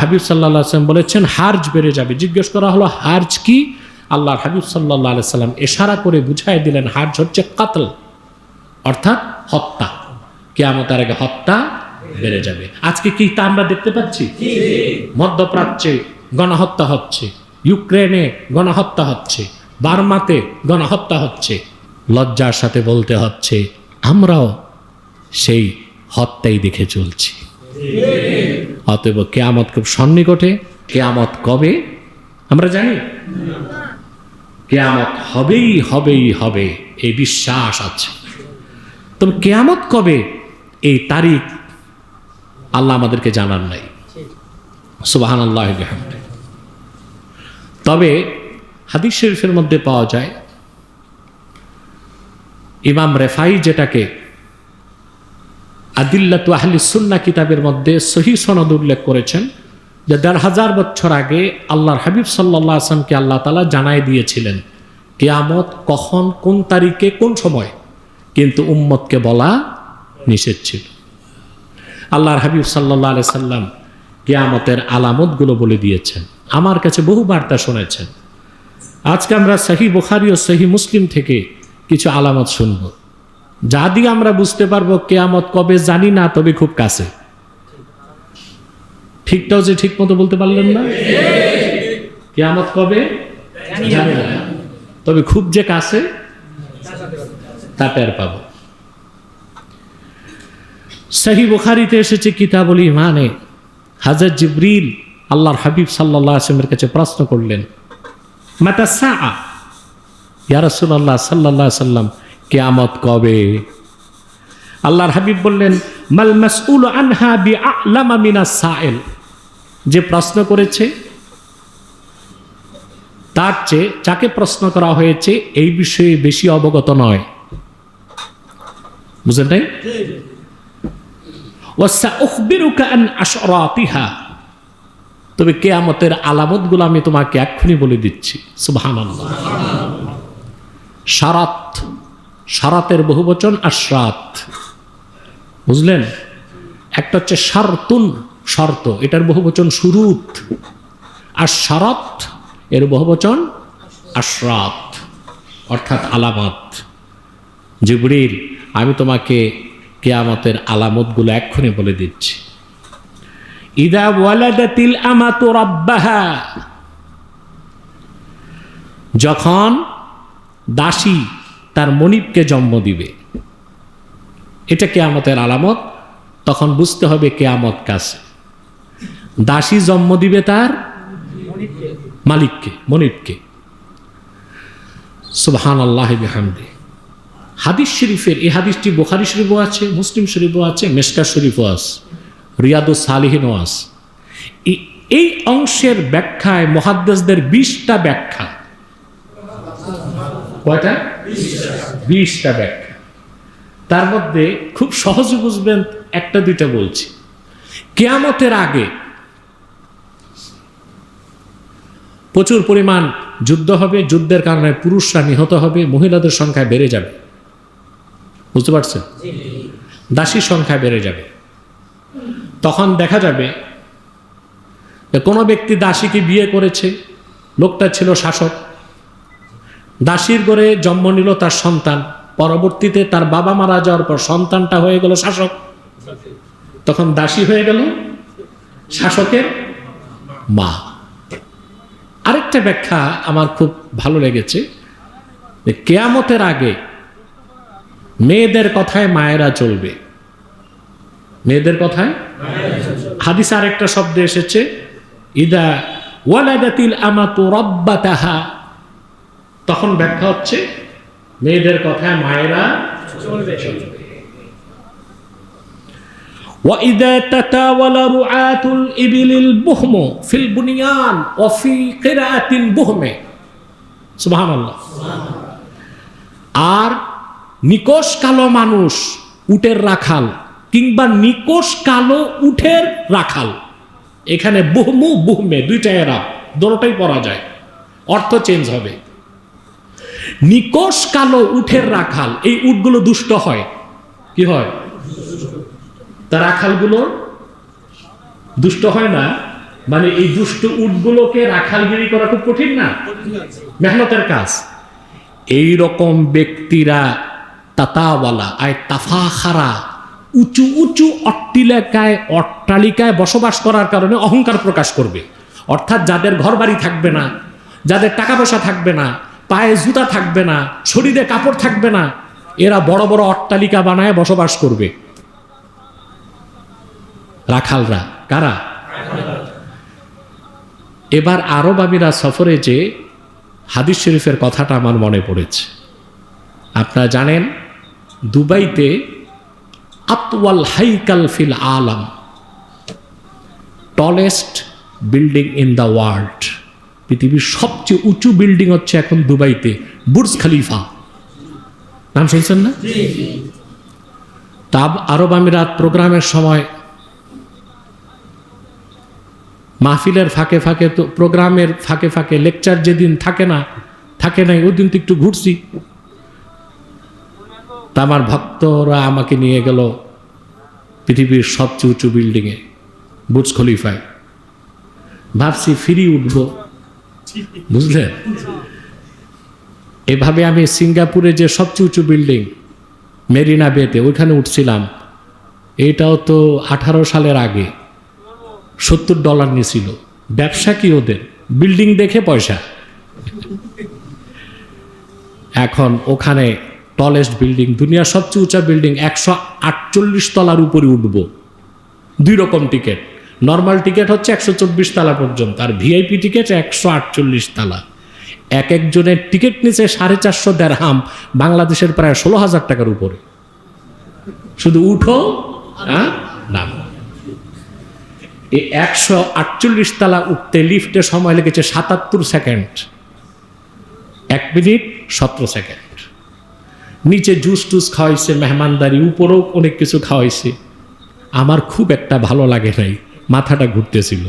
হাবিব সাল্লাহ আসলাম বলেছেন হার্জ বেড়ে যাবে। জিজ্ঞেস করা হলো হার্জ কি? আল্লাহ হাবিব সাল্লাহ সাল্লাম এশারা করে বুঝাই দিলেন হার্জ হচ্ছে কাতল অর্থাৎ হত্যা। কেয়ামতের আগে হত্যা বেড়ে যাবে। আজকে কি তা আমরা দেখতে পাচ্ছি? মধ্যপ্রাচ্যে গণহত্যা হচ্ছে ইউক্রেনে গণহত্যা হচ্ছে বার্মাতে গণহত্যা হচ্ছে লজ্জার সাথে বলতে হচ্ছে আমরাও সেই হত্যাই দেখে চলছি। অতএব কেয়ামত খুব সন্নিকটে। কেয়ামত কবে? আমরা জানি। কেয়ামত হবেই হবেই হবে, এই বিশ্বাস আছে। তবে কেয়ামত কবে? এই তারিখ আল্লাহ আমাদেরকে জানার নাই। সুবাহান আল্লাহ তবে হাদিস শরীফের মধ্যে পাওয়া যায়, ইমাম রেফাই যেটাকে আদিল্লাতু আহলি সুন্না কিতাবের মধ্যে সহি সনদ উল্লেখ করেছেন, যে দেড় হাজার বছর আগে আল্লাহর হাবিব সাল্লাহ আসলামকে আল্লাহ তালা জানাই দিয়েছিলেন, কেয়ামত কখন, কোন তারিখে, কোন সময়। কিন্তু উম্মতকে বলা নিষেধ ছিল। আল্লাহর হাবিব সাল্লাহ আলি সাল্লাম কেয়ামতের আলামতগুলো বলে দিয়েছেন। আমার কাছে বহু বার্তা শুনেছেন। আজকে আমরা সহি বুখারি ও সহি মুসলিম থেকে কিছু আলামত শুনব। যা দিয়ে আমরা বুঝতে পারব কেয়ামত কবে জানি না, তবে খুব কাছে। ঠিকটাও যে ঠিক মতো বলতে পারলেন না? কেয়ামত কবে? জানি না। তবে খুব যে কাছে, তা টের পাবো। সাহি বুখারিতে এসেছে কিতাবুল ইমানে হাজার জিবরিল আল্লাহর হাবিব সাল্লাহ আসলামের কাছে প্রশ্ন করলেন, মাতা সা ইয়া রাসূলুল্লাহ সাল্লাল্লাহু আলাইহি সাল্লাম কিয়ামত কবে? আল্লাহর হাবিব বললেন, মাল মাসউল আনহা বিআলামা মিনাস সাইল। যে প্রশ্ন করেছে, তার চেয়ে যাকে প্রশ্ন করা হয়েছে, এই বিষয়ে বেশি অবগত নয়। বুঝলেন নাই? তবে কেয়ামতের আলামতগুলো আমি তোমাকে এক্ষুনি বলে দিচ্ছি। সুবহানাল্লাহ। সারাত সারাতের বহু বহুবচন আশরাত বুঝলেন? একটা হচ্ছে সারতুন শর্ত, এটার বহুবচন সুরুত আর সারাত, এর বহুবচন আশরাত, অর্থাৎ আলামত। জিবরিল, আমি তোমাকে কেয়ামতের আলামতগুলো এক্ষুনি বলে দিচ্ছি। ইদা ওয়ালাদাতিল আমাতু রাব্বাহা। যখন দাসী তার মনিবকে জন্ম দিবে। এটা কেয়ামতের আলামত, তখন বুঝতে হবে কেয়ামত কাছে। দাসী জন্ম দিবে তার মালিককে, মনিবকে। সুবহান আল্লাহ বিহামদে। হাদিস শরীফের, এই হাদিসটি বোখারি শরীফও আছে, মুসলিম শরীফও আছে মেসকা শরীফও আছে, রিয়াদুস সালিহিনও আছে। এই অংশের ব্যাখ্যায় মহাদ্দেশদের বিশটা ব্যাখ্যা। কয়টা? বিশটা ব্যাখ্যা তার মধ্যে খুব সহজে বুঝবেন একটা, দুইটা বলছি। কেয়ামতের আগে প্রচুর পরিমাণ যুদ্ধ হবে, যুদ্ধের কারণে পুরুষরা নিহত হবে, মহিলাদের সংখ্যা বেড়ে যাবে। বুঝতে পারছেন? দাসীর সংখ্যা বেড়ে যাবে। তখন দেখা যাবে যে কোনো ব্যক্তি দাসীকে বিয়ে করেছে, লোকটা ছিল শাসক। দাসীর গড়ে জন্ম নিল তার সন্তান। পরবর্তীতে তার বাবা মারা যাওয়ার পর সন্তানটা হয়ে গেল শাসক। তখন দাসী হয়ে গেল শাসকের মা। আরেকটা ব্যাখ্যা আমার খুব ভালো লেগেছে কেয়ামতের আগে মেয়েদের কথায় মায়েরা চলবে। মেয়েদের কথায়? হাদিস আরেকটা শব্দ এসেছে, ইদা ওয়ালাদাতিল আমাতু রব্বাতাহা তখন ব্যাখ্যা হচ্ছে মেয়েদের কথায় মায়েরা চলবে وإذا تتاول رعاة الإبل البهم في البنيان وفي قراءة البهم سبحان الله আর নিকোষ কালো মানুষ উটের রাখাল কিংবা নিকোষ কালো উঠের রাখাল এখানে বুহমু বুহমে দুইটা এরা দোনোটাই পড়া যায় অর্থ চেঞ্জ হবে নিকোষ কালো উঠের রাখাল, এই উটগুলো দুষ্ট হয়। কি হয়? তা রাখালগুলো দুষ্ট হয় না? মানে এই দুষ্ট উটগুলোকে রাখালগিরি করা খুব কঠিন না? মেহনতের কাজ। এই রকম ব্যক্তিরা তাতাওয়ালা, আয় তাফাখারা, উঁচু উঁচু অট্টিলাকায়, অট্টালিকায় বসবাস করার কারণে অহংকার প্রকাশ করবে। অর্থাৎ যাদের ঘরবাড়ি থাকবে না, যাদের টাকা পয়সা থাকবে না পায়ে জুতা থাকবে না শরীরে কাপড় থাকবে না, এরা বড় বড় অট্টালিকা বানায় বসবাস করবে। রাখালরা, কারা? এবার আরব আমিরা সফরে যে হাদিস শরীফের কথাটা আমার মনে পড়েছে। আপনারা জানেন, দুবাইতে আতওয়াল হাইকাল ফিল আলাম tallest building in the world পৃথিবীর সবচেয়ে উঁচু বিল্ডিং হচ্ছে এখন দুবাইতে বুর্জ খালিফা। নাম শুনছেন না? তাব আরব আমিরাত প্রোগ্রামের সময় মাহফিলের ফাঁকে ফাঁকে তো প্রোগ্রামের ফাঁকে ফাঁকে লেকচার যেদিন থাকে না থাকে নাই ওই দিন তো একটু ঘুরছি। তা আমার ভক্তরা আমাকে নিয়ে গেল পৃথিবীর সবচেয়ে উঁচু বিল্ডিংয়ে বুর্জ খলিফায়। ভাবছি ফিরি উঠব। বুঝলেন এভাবে আমি সিঙ্গাপুরে যে সবচেয়ে উঁচু বিল্ডিং, মেরিনা বেতে, ওইখানে উঠছিলাম। এটাও তো আঠারো সালের আগে। সত্তর ডলার নিয়েছিল। ব্যবসা কি ওদের? বিল্ডিং দেখে পয়সা। এখন ওখানে টলেস্ট বিল্ডিং, দুনিয়ার সবচেয়ে উঁচা বিল্ডিং, একশো আটচল্লিশ তলার উপরে উঠব। দুই রকম টিকিট নর্মাল টিকিট হচ্ছে একশো চব্বিশ তালা পর্যন্ত, আর ভিআইপি টিকিট একশো আটচল্লিশ তালা। এক একজনের টিকিট নিচে সাড়ে চারশো দেড়হাম, বাংলাদেশের প্রায় ষোলো হাজার টাকার উপরে। শুধু উঠো নাম। এই একশো আটচল্লিশ তালা উঠতে লিফটে সময় লেগেছে সাতাত্তর সেকেন্ড। এক মিনিট, সতেরো সেকেন্ড। নিচে জুস টুস খাওয়াইছে, মেহমানদারি, উপরেও অনেক কিছু খাওয়াইছে। আমার খুব একটা ভালো লাগে নাই। মাথাটা ঘুরতেছিল।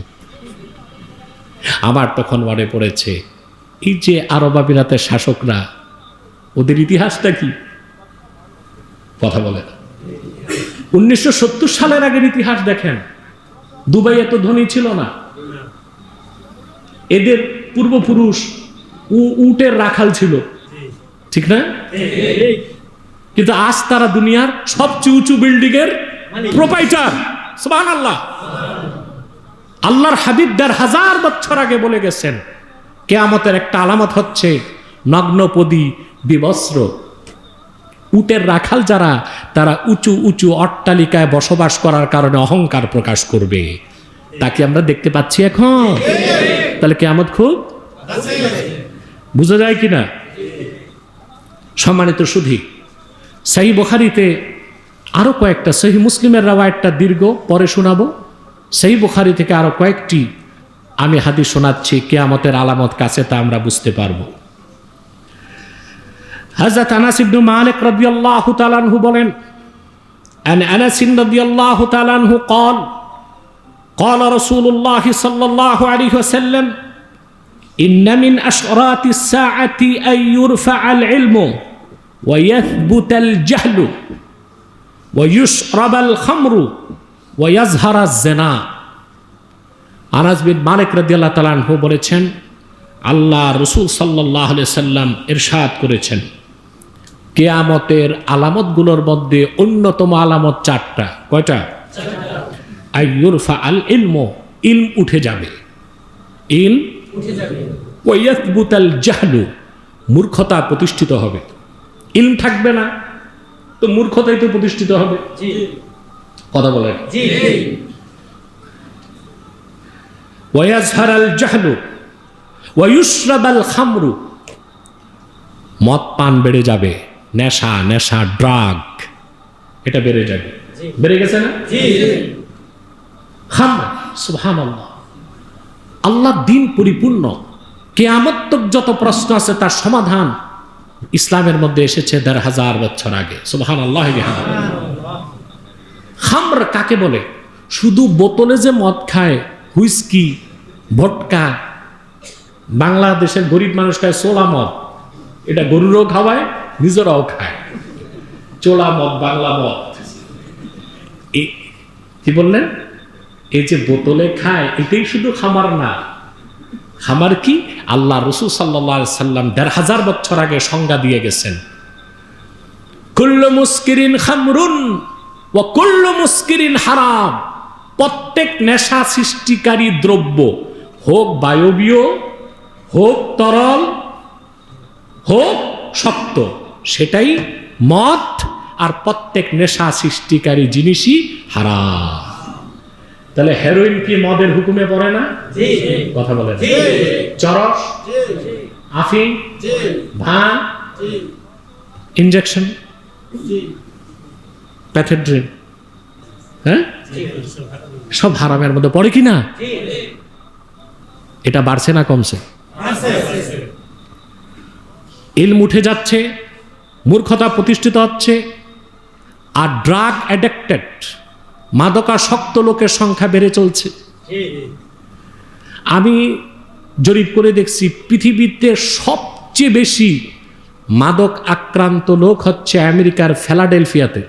আমার তখন মনে পড়েছে, এই যে আরব আমিরাতের শাসকরা, ওদের ইতিহাসটা কি? কথা বলে না। উনিশশো সত্তর সালের আগের ইতিহাস দেখেন দুবাই এত ধনী ছিল না। এদের পূর্বপুরুষ উটের রাখাল ছিল। ঠিক না? কিন্তু আজ তারা দুনিয়ার সবচেয়ে উঁচু বিল্ডিং এর প্রোপাইটার সুবাহ আল্লাহ আল্লাহর হাবিব দেড় হাজার বছর আগে বলে গেছেন, কেয়ামতের একটা আলামত হচ্ছে নগ্নপদী বিবস্ত্র। উটের রাখাল যারা, তারা উঁচু উঁচু অট্টালিকায় বসবাস করার কারণে অহংকার প্রকাশ করবে। তাকে আমরা দেখতে পাচ্ছি এখন? তাহলে কেয়ামত খুব বোঝা যায় কিনা সম্মানিত সুধী সেই বোখারিতে আরও কয়েকটা সহি মুসলিমের রাওয়ায়তটা দীর্ঘ, পরে শোনাবো। সেই বুখারি থেকে আরো কয়েকটি আমি হাদিস শোনাচ্ছি কেয়ামতের আলামত কাছে তা আমরা বুঝতে পারবো হযরত আনাস ইবনে মালিক রাদিয়াল্লাহু তাআলা আনহু বলেন আন আনাস রাদিয়াল্লাহু তাআলা আনহু قال قال رسول الله صلى الله عليه وسلم إن من أشراط الساعة أن يرفع العلم ويثبت الجهل ويشرب الخمر ওয়াজহার জেনা। আনাজ বিন মালিক রাদিয়াল্লাহ তালানহু বলেছেন, আল্লাহ রসুল সাল্লাহ সাল্লাম ইরশাদ করেছেন। কেয়ামতের আলামতগুলোর মধ্যে অন্যতম আলামত চারটা। কয়টা? আইয়ুরফা আল ইলম ইলম উঠে যাবে। ইল ওয়াইয়াতবুতাল জাহলু, মূর্খতা প্রতিষ্ঠিত হবে। ইলম থাকবে না, তো মূর্খতাই তো প্রতিষ্ঠিত হবে। কথা বলেন। ওয়াজহার আল জাহলু ওয়ায়ুশরাব আল খামরু। মদ পান বেড়ে যাবে নেশা নেশা ড্রাগ এটা বেড়ে যাবে। বেড়ে গেছে না? খাম আল্লাহ দিন পরিপূর্ণ কেয়ামত্তক যত প্রশ্ন আছে তার সমাধান ইসলামের মধ্যে এসেছে দেড় হাজার বছর আগে। সুবহান আল্লাহ খামর কাকে বলে? শুধু বোতলে যে মদ খায়, হুইস্কি, ভটকা, বাংলাদেশের গরিব মানুষ খায় সোলা মদ। এটা গরুরও খাওয়ায়, নিজেরাও খায়। চোলা মদ, বাংলা মদ। কি বললেন? এই যে বোতলে খায়, এটাই শুধু খামার না। খামার কি? আল্লাহ রসুল সাল্লা সাল্লাম দেড় হাজার বছর আগে সংজ্ঞা দিয়ে গেছেন। কুল্ল মুস্কিরিন খামরুন ও কুল্ল মুস্কিরিন হারাম। প্রত্যেক নেশা সৃষ্টিকারী দ্রব্য হোক বায়বীয় হোক তরল হোক শক্ত সেটাই মদ আর প্রত্যেক নেশা সৃষ্টিকারী জিনিসই হারাম। তাহলে হেরোইন কি মদের হুকুমে পড়ে না? কথা বলে। চরস আফিং ভান ইনজেকশন প্যাথেড্রিন হ্যাঁ? সব হারামের মধ্যে পড়ে কি না এটা বাড়ছে না কমছে? ইলম উঠে যাচ্ছে, মূর্খতা প্রতিষ্ঠিত হচ্ছে, আর ড্রাগ অ্যাডিক্টেড মাদকাসক্ত লোকের সংখ্যা বেড়ে চলছে। আমি জরিপ করে দেখছি, পৃথিবীতে সবচেয়ে বেশি মাদক আক্রান্ত লোক হচ্ছে আমেরিকার ফেলাডেলফিয়াতে।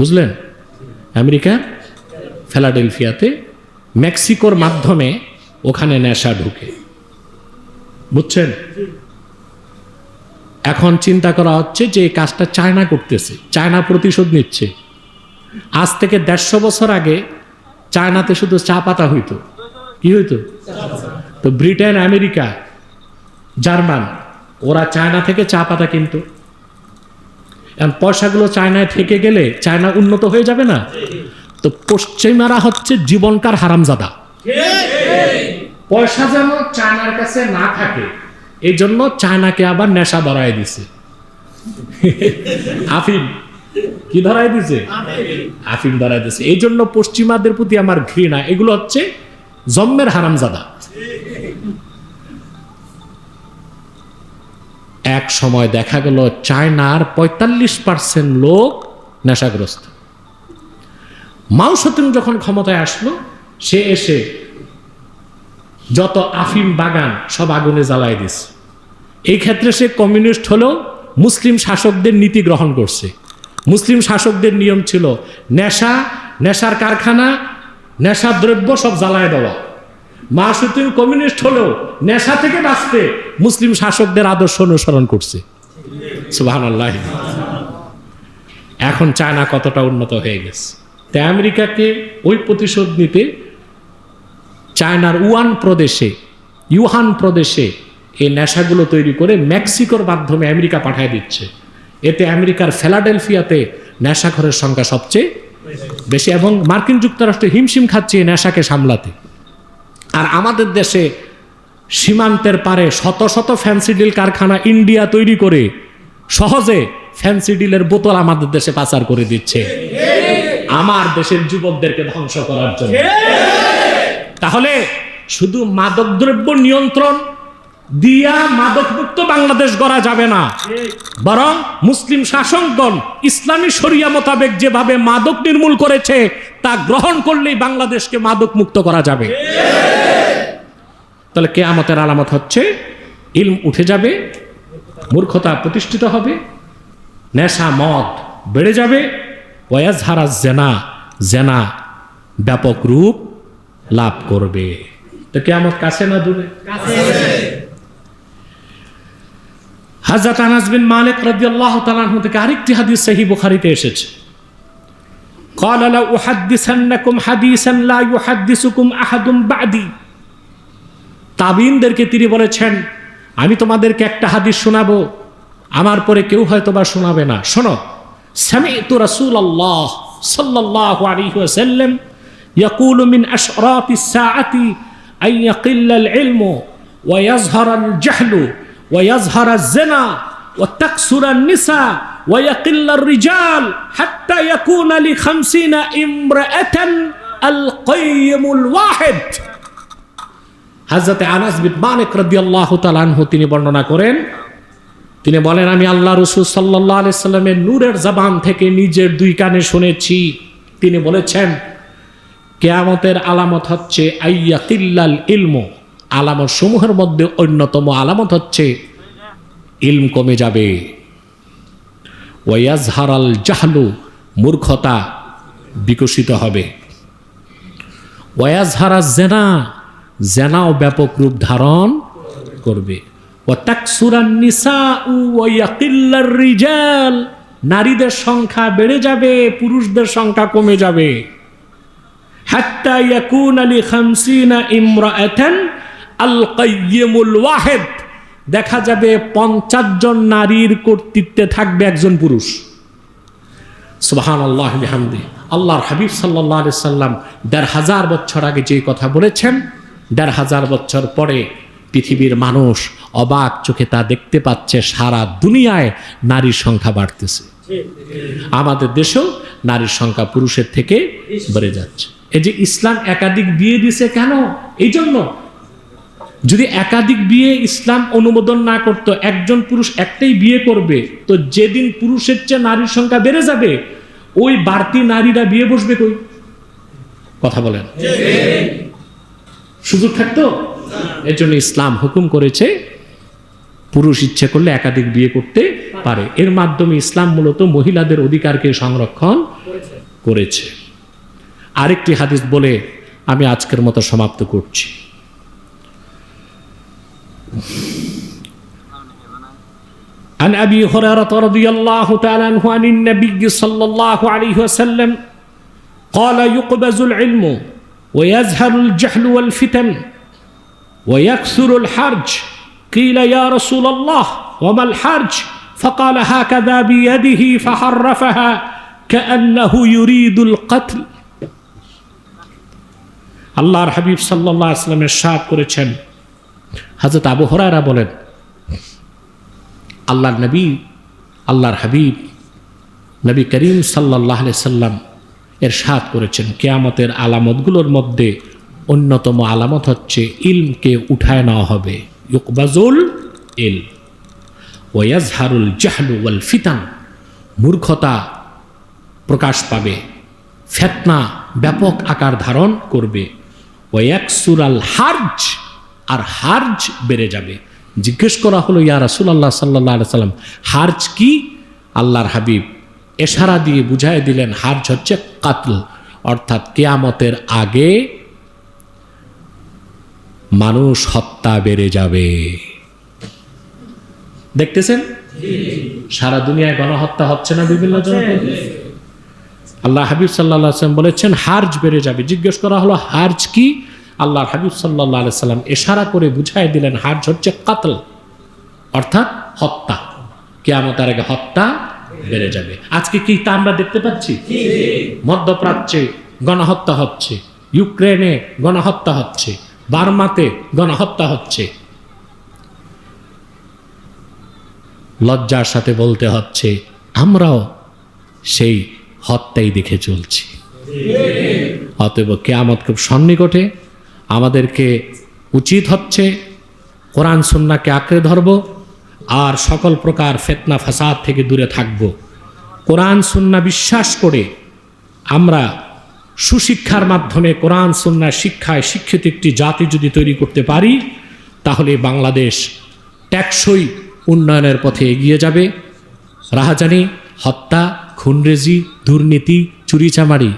বুঝলেন? আমেরিকা, ফেলাডেলফিয়াতে মেক্সিকোর মাধ্যমে ওখানে নেশা ঢুকে। বুঝছেন? এখন চিন্তা করা হচ্ছে যে এই কাজটা চায়না করতেছে, চায়না প্রতিশোধ নিচ্ছে। আজ থেকে দেড়শো বছর আগে চায়নাতে শুধু চা পাতা হইতো। কি হইতো? তো ব্রিটেন, আমেরিকা, জার্মান, ওরা চায়না থেকে চা পাতা কিনতো। এখন পয়সাগুলো চায়নায় থেকে গেলে চায়না উন্নত হয়ে যাবে না। তো পশ্চিমারা হচ্ছে জীবনকার হারামজাদা। পয়সা যেন চায়নার কাছে না থাকে এই জন্য চায়নাকে আবার নেশা ধরাই দিছে। আফিম, কি ধরাই দিছে? আফিম ধরাই দিছে। এই জন্য পশ্চিমাদের প্রতি আমার ঘৃণা। এগুলো হচ্ছে জন্মের হারামজাদা। এক সময় দেখা গেল চায়নার পঁয়তাল্লিশ পার্সেন্ট লোক নেশাগ্রস্ত। মাও সতুন যখন ক্ষমতায় আসলো, সে এসে যত আফিম বাগান সব আগুনে জ্বালায় দিছে। এই ক্ষেত্রে সে কমিউনিস্ট হলেও মুসলিম শাসকদের নীতি গ্রহণ করছে। মুসলিম শাসকদের নিয়ম ছিল, নেশা, নেশার কারখানা নেশার দ্রব্য সব জ্বালায় দেওয়া। মাসুদ্দিন কমিউনিস্ট হলেও নেশা থেকে বাঁচতে মুসলিম শাসকদের আদর্শ অনুসরণ করছে। সুবাহান এখন চায়না কতটা উন্নত হয়ে গেছে? তাই আমেরিকাকে ওই প্রতিশোধ নিতে চায়নার উয়ান প্রদেশে, ইউহান প্রদেশে এই নেশাগুলো তৈরি করে মেক্সিকোর মাধ্যমে আমেরিকা পাঠায় দিচ্ছে। এতে আমেরিকার ফেলাডেলফিয়াতে নেশাখরের সংখ্যা সবচেয়ে বেশি এবং মার্কিন যুক্তরাষ্ট্র হিমশিম খাচ্ছে নেশাকে সামলাতে। আর আমাদের দেশে সীমান্তের পারে শত শত ফ্যান্সিডিল কারখানা ইন্ডিয়া তৈরি করে সহজে ফ্যান্সিডিলের বোতল আমাদের দেশে পাচার করে দিচ্ছে। আমার দেশের যুবকদেরকে ধ্বংস করার জন্য। তাহলে শুধু মাদকদ্রব্য নিয়ন্ত্রণ দিয়া মাদকমুক্ত বাংলাদেশ গড়া যাবে না। বরং মুসলিম শাসকগণ ইসলামী শরিয়া মোতাবেক যেভাবে মাদক নির্মূল করেছে তা গ্রহণ করলেই বাংলাদেশকে মাদক মুক্ত করা যাবে। তাহলে কেয়ামতের আলামত হচ্ছে, ইলম উঠে যাবে, মূর্খতা প্রতিষ্ঠিত হবে, নেশা, মদ বেড়ে যাবে, ওয়াজহারা জেনা জেনা ব্যাপক রূপ লাভ করবে। তো কেয়ামত কাছে না দূরে? হাজরত আনাস বিন মালিক রাদিয়াল্লাহু তাআলা থেকে আরেকটি হাদিস সহিহ বুখারীতে এসেছে। قال لا أحدثنكم حديثا لا يحدثكم أحد بعدي তাবিনদেরকে তিনি বলেছেন আমি তোমাদেরকে একটা হাদিস শোনাবো আমার পরে কেউ হয়তো বা শোনাবে না শোনো সামি'তু রাসূলুল্লাহ সাল্লাল্লাহু আলাইহি ওয়াসাল্লাম يقول من أشراط الساعة أن يقل العلم ويظهر الجهل ويظهر الزنا وتكسر النساء ويقل الرجال حتى يكون لخمسين امرأة القيم الواحد হাজরতে আনাস বিন মালিক রাদিয়াল্লাহু তাআলা আনহু তিনি বর্ণনা করেন তিনি বলেন আমি আল্লাহ রসুল সাল্লাহ আলি সাল্লামের নূরের জবান থেকে নিজের দুই কানে শুনেছি তিনি বলেছেন কেয়ামতের আলামত হচ্ছে আইয়া কিল্লাল ইলম আলামত সমূহের মধ্যে অন্যতম আলামত হচ্ছে ইলম কমে যাবে ওয়াজহারাল জাহলু, মূর্খতা বিকশিত হবে। ওয়াজহারা জেনা, জেনাও ব্যাপক রূপ ধারণ করবে। রিজাল, নারীদের সংখ্যা বেড়ে যাবে, পুরুষদের সংখ্যা কমে যাবে। হাত্তা ইয়াকুন আলী খামসিনা ইমরাআতান আল কাইয়িমুল ওয়াহিদ দেখা যাবে পঞ্চাশ জন নারীর কর্তৃত্বে থাকবে একজন পুরুষ। সুবাহান আল্লাহ হামদি আল্লাহর হাবিব সাল্লাহ সাল্লাম দেড় হাজার বছর আগে যে কথা বলেছেন, দেড় হাজার বছর পরে পৃথিবীর মানুষ অবাক চোখে তা দেখতে পাচ্ছে, সারা দুনিয়ায় নারীর সংখ্যা বাড়তেছে। আমাদের দেশেও নারীর সংখ্যা পুরুষের থেকে বেড়ে যাচ্ছে। এই যে ইসলাম একাধিক বিয়ে দিছে কেন? এই জন্য যদি একাধিক বিয়ে ইসলাম অনুমোদন না করত, একজন পুরুষ একটাই বিয়ে করবে, তো যেদিন পুরুষের চেয়ে নারীর সংখ্যা বেড়ে যাবে, ওই বাড়তি নারীরা বিয়ে বসবে কই? কথা বলেন। সুযোগ থাকতো? এর জন্য ইসলাম হুকুম করেছে, পুরুষ ইচ্ছে করলে একাধিক বিয়ে করতে পারে। এর মাধ্যমে ইসলাম মূলত মহিলাদের অধিকারকে সংরক্ষণ করেছে। আরেকটি হাদিস বলে আমি আজকের মতো সমাপ্ত করছি। عن ابي هريره رضي الله تعالى عنه عن النبي صلى الله عليه وسلم قال يقبز العلم ويزهر الجهل والفتن ويكثر الحرج قيل يا رسول الله وما الحرج فقال هكذا بيده فحرفها كانه يريد القتل আল্লাহর হাবিব সাল্লাহ আসলামের সাপ করেছেন হাজরত আবু হরারা বলেন, আল্লাহর নবী, আল্লাহর হাবিব নবী করিম সাল্লাহ সাল্লাম এর সাত করেছেন। কেয়ামতের আলামতগুলোর মধ্যে অন্যতম আলামত হচ্ছে ইলমকে উঠায় নেওয়া হবে। ইউকবাজুল ইল ওয়াজহারুল জাহলু ওয়াল ফিতান। মূর্খতা প্রকাশ পাবে। ফেতনা ব্যাপক আকার ধারণ করবে। ওয়াকসুরাল হার্জ আর হার্জ বেড়ে যাবে। জিজ্ঞেস করা হলো ইয়া রাসুল আল্লাহ সাল্লাহ সাল্লাম হার্জ কি? আল্লাহর হাবিব এশারা দিয়ে বুঝাই দিলেন হার্জ হচ্ছে কাতল। অর্থাৎ কেয়ামতের আগে মানুষ হত্যা বেড়ে যাবে। দেখতেছেন? সারা দুনিয়ায় গণহত্যা হচ্ছে না বিভিন্ন আল্লাহ হাবিব সাল্লাহ বলেছেন হার্জ বেড়ে যাবে। জিজ্ঞেস করা হলো হার্জ কি? আল্লাহ হাবিব সাল্লাহ সাল্লাম এশারা করে বুঝাই দিলেন হার্জ হচ্ছে কাতল অর্থাৎ হত্যা। কেয়ামতের আগে হত্যা বেড়ে যাবে। আজকে কি তা আমরা দেখতে পাচ্ছি? মধ্যপ্রাচ্যে গণহত্যা হচ্ছে ইউক্রেনে গণহত্যা হচ্ছে বার্মাতে গণহত্যা হচ্ছে। লজ্জার সাথে বলতে হচ্ছে আমরাও সেই হত্যাই দেখে চলছি। অতএব কেয়ামত খুব সন্নিকটে আমাদেরকে উচিত হচ্ছে কোরআন সন্নাকে আঁকড়ে ধরব আর সকল প্রকার ফেতনা, ফাসাদ থেকে দূরে থাকব। কোরআন সন্না বিশ্বাস করে আমরা সুশিক্ষার মাধ্যমে কোরআন সন্ন্যার শিক্ষায় শিক্ষিত একটি জাতি যদি তৈরি করতে পারি, তাহলে বাংলাদেশ ট্যাক্সই উন্নয়নের পথে এগিয়ে যাবে। রাহাজানি, হত্যা, খুনরেজি, দুর্নীতি, চুরিচামারি